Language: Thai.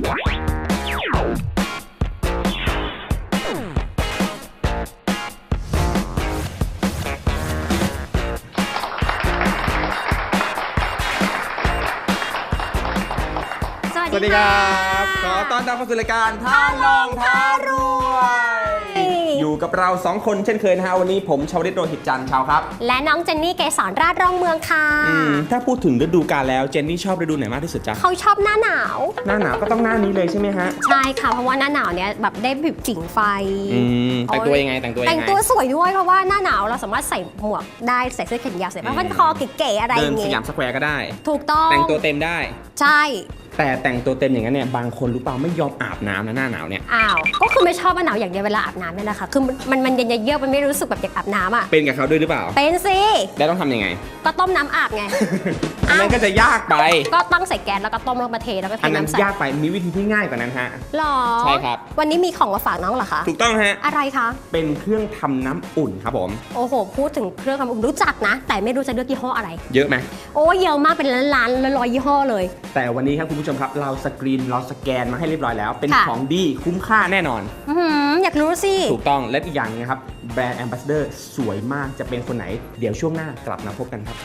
สวัสดีครับ ขอต้อนรับเข้าสู่รายการท่าลองท่ารวย อยู่กับเราสองคนเช่นเคยนะฮะวันนี้ผมชาวริตโรหิตจันทร์ชาวครับ และน้องเจนนี่เกสรราชรองเมืองค่ะอืมถ้าพูดถึงฤดูกาลแล้วเจนนี่ชอบฤดูไหนมากที่สุดจ๊ะเขาชอบหน้าหนาว หน้าหนาวก็ต้องหน้านี้เลยใช่ไหมฮะใช่ค่ะ เพราะว่าหน้าหนาวเนี้ยแบบได้แบบผิงไฟ อืมแต่งตัวยังไงแต่งตัวยัแต่งงไงตัวสวยด้วยเพราะว่าหน้าหนาวเราสามารถใส่หมวกได้ใส่เสื้อแขนยาวใส่ผ้าพันคอเก๋ๆอะไรอเดินย่างสเงี้ยามสแควร์ก็ได้ ถูกต้องแต่งตัวเต็มได้ ใช่ แต่แต่งตัวเต็มอย่างนั้นเนี่ยบางคนรู้เปล่าไม่ยอมอาบน้ำนะหน้าหนาวเนี่ยอ้าว ก็คือไม่ชอบว่าหนาวอย่างเดียวเวลาอาบน้ำเนี่ยแหละค่ะ คือมันมันมันเย็นๆเยือกมันไม่รู้สึกแบบอยากอาบน้ำอะ เป็นกับเขาด้วยหรือเปล่า เป็นสิ แล้วต้องทำยังไง ก็ต้มน้ำอาบไง อันนั้นก็จะยากไป ก็ตั้งใส่แก๊สแล้วก็ต้มลงมาเทแล้วก็เทอันนั้นน้ำใส่ยากไป มีวิธีที่ง่ายกว่านั้นฮะหรอ ใช่ครับ วันนี้มีของมาฝากน้องเหรอคะ ถูกต้องฮะ อะไรคะ เป็นเครื่องทำน้ำอุ่นครับผม โอ้โห พูดถึงเครื่องทำอุ่นรู้จักนะ แต่ไม่รู้จะเลือกยี่ห้ออะไร เยอะไหมโอ้เยอะมากเป็นล้านๆร้อยๆยี่ห้อเลย แต่วันนี้ครับคุณผู้ชมครับ เราสกรีนเราสแกนมาให้เรียบร้อยแล้ว เป็นค่ะ ของดีคุ้มค่าแน่นอน อื้อหืออยากรู้สิ ถูกต้องและอีกอย่างหนึงนะครับ แบรนด์แอมบาสเดอร์สวยมากจะเป็นคนไหน เดี๋ยวช่วงหน้ากลับมาพบกันครับ